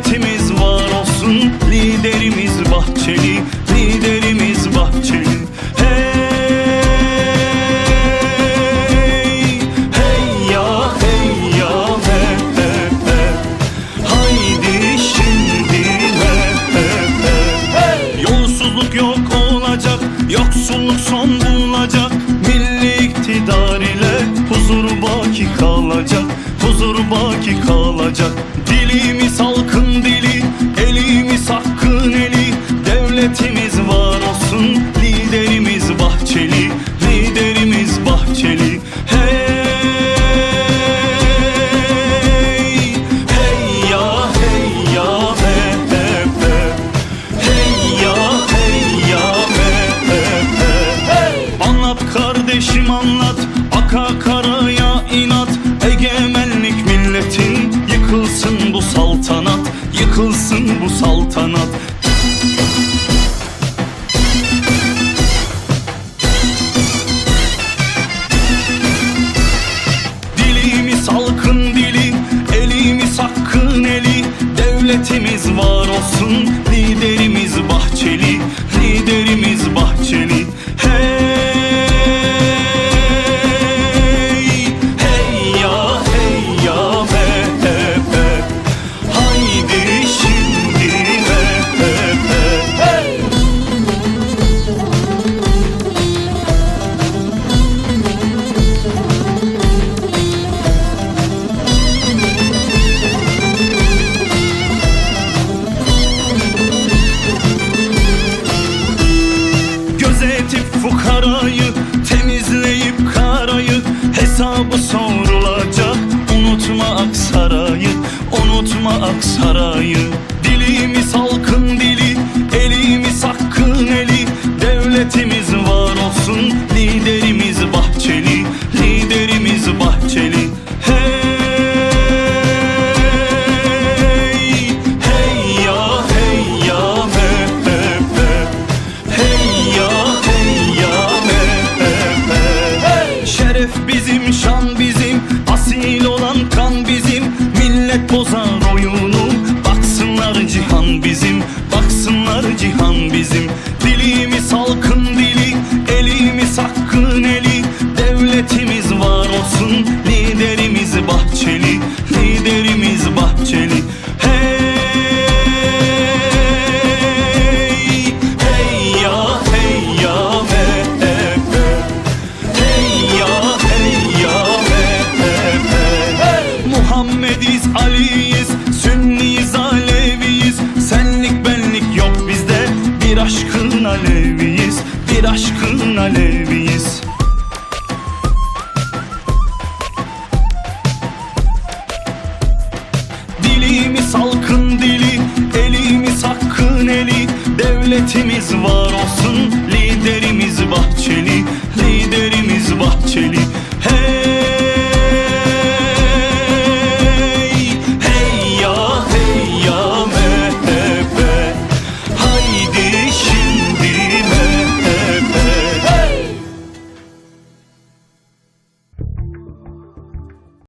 milletimiz var olsun Liderimiz Bahçeli, liderimiz Bahçeli. Hey, hey ya, hey ya, he, he, he. Haydi şimdi, he, he, he! Yolsuzluk yok olacak, yoksulluk son bulacak. Milli iktidar ile huzur baki kalacak Huzur baki kalacak. Dilimi sal Dilimi salkın dili, elimi sakkın eli. Devletimiz var olsun diye benzetip fukarayı Temizleyip karayı hesabı sorulacak. Unutma Aksaray'ı, unutma Aksaray'ı. Dilimiz halkın dili milletimiz var olsun Liderimiz Bahçeli.